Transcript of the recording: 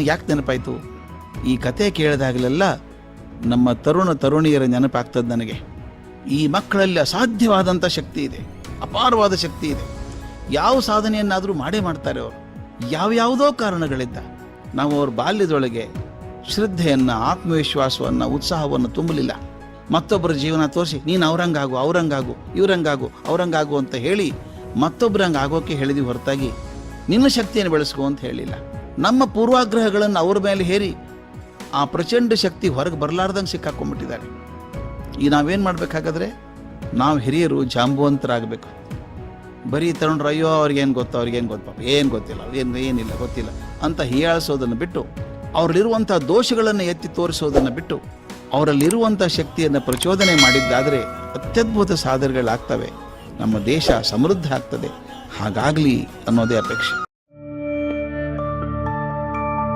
ಯಾಕೆ ನೆನಪಾಯಿತು? ಈ ಕತೆ ಕೇಳಿದಾಗಲೆಲ್ಲ ನಮ್ಮ ತರುಣ ತರುಣಿಯರ ನೆನಪಾಗ್ತದೆ ನನಗೆ. ಈ ಮಕ್ಕಳಲ್ಲಿ ಅಸಾಧ್ಯವಾದಂಥ ಶಕ್ತಿ ಇದೆ, ಅಪಾರವಾದ ಶಕ್ತಿ ಇದೆ. ಯಾವ ಸಾಧನೆಯನ್ನಾದರೂ ಮಾಡೇ ಮಾಡ್ತಾರೆ ಅವರು. ಯಾವ್ಯಾವುದೋ ಕಾರಣಗಳಿಂದ ನಾವು ಅವ್ರ ಬಾಲ್ಯದೊಳಗೆ ಶ್ರದ್ಧೆಯನ್ನು, ಆತ್ಮವಿಶ್ವಾಸವನ್ನು, ಉತ್ಸಾಹವನ್ನು ತುಂಬಲಿಲ್ಲ. ಮತ್ತೊಬ್ಬರ ಜೀವನ ತೋರಿಸಿ, ನೀನು ಅವ್ರಂಗಾಗು ಅವ್ರಂಗಾಗು, ಇವ್ರಂಗಾಗು, ಅವ್ರಂಗಾಗು ಅಂತ ಹೇಳಿ ಮತ್ತೊಬ್ಬರಂಗೆ ಆಗೋಕ್ಕೆ ಹೇಳಿದ್ವಿ ಹೊರತಾಗಿ, ನಿನ್ನ ಶಕ್ತಿಯನ್ನು ಬೆಳೆಸ್ಕೋ ಅಂತ ಹೇಳಿಲ್ಲ. ನಮ್ಮ ಪೂರ್ವಾಗ್ರಹಗಳನ್ನು ಅವ್ರ ಮೇಲೆ ಹೇರಿ ಆ ಪ್ರಚಂಡ ಶಕ್ತಿ ಹೊರಗೆ ಬರಲಾರ್ದಂಗೆ ಸಿಕ್ಕಾಕೊಂಡ್ಬಿಟ್ಟಿದ್ದಾರೆ. ಈಗ ನಾವೇನು ಮಾಡಬೇಕಾಗಾದ್ರೆ, ನಾವು ಹಿರಿಯರು ಜಾಂಬುವಂತರಾಗಬೇಕು. ಬರೀ ತಗೊಂಡ್ರು ಅಯ್ಯೋ, ಅವ್ರಿಗೇನು ಗೊತ್ತು ಅವ್ರಿಗೇನು ಗೊತ್ತು, ಪಾಪ, ಏನು ಗೊತ್ತಿಲ್ಲ, ಏನು, ಏನಿಲ್ಲ, ಗೊತ್ತಿಲ್ಲ ಅಂತ ಹೀಯಾಳಿಸೋದನ್ನು ಬಿಟ್ಟು, ಅವರಲ್ಲಿರುವಂಥ ದೋಷಗಳನ್ನು ಎತ್ತಿ ತೋರಿಸೋದನ್ನು ಬಿಟ್ಟು, ಅವರಲ್ಲಿರುವಂಥ ಶಕ್ತಿಯನ್ನು ಪ್ರಚೋದನೆ ಮಾಡಿದ್ದಾದರೆ ಅತ್ಯದ್ಭುತ ಸಾಧನೆಗಳಾಗ್ತವೆ. ನಮ್ಮ ದೇಶ ಸಮೃದ್ಧ ಆಗ್ತದೆ. ಹಾಗಾಗಲಿ ಅನ್ನೋದೇ ಅಪೇಕ್ಷೆ.